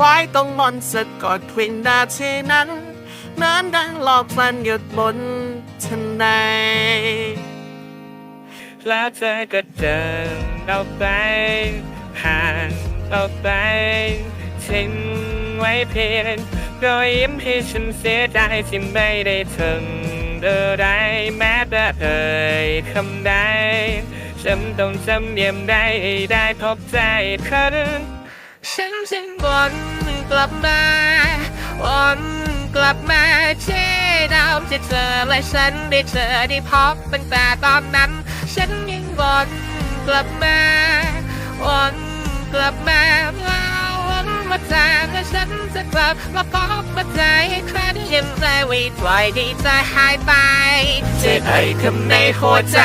คล้ายต้องมนสะกดวินาทีนั้นนั้นดังหลอกพลันหยุดบนทันใดแล้วเธอก็เดินเราไปห่างเราไปทิ้งไว้เพียงรอยยิ้มให้ฉันเสียดายที่ไม่ได้ถึงเธอได้แม้แต่เอ่ยคำใดฉันต้องจำเนียมได้ได้พบใจอีกครั้งฉันจึงวน กลับมาวนกลับมาที่เดิมที่เธอและฉันได้เจอได้พบตั้งแต่ตอนนั้น ฉันยังวนกลับมาวนกลับมาแล้ววนมาจากและฉันจะกลับมาพบมาใจอีกครั้งยังใจไว้ปล่อยดีใจหายไปเจ็บไอ้คำในหัวใจ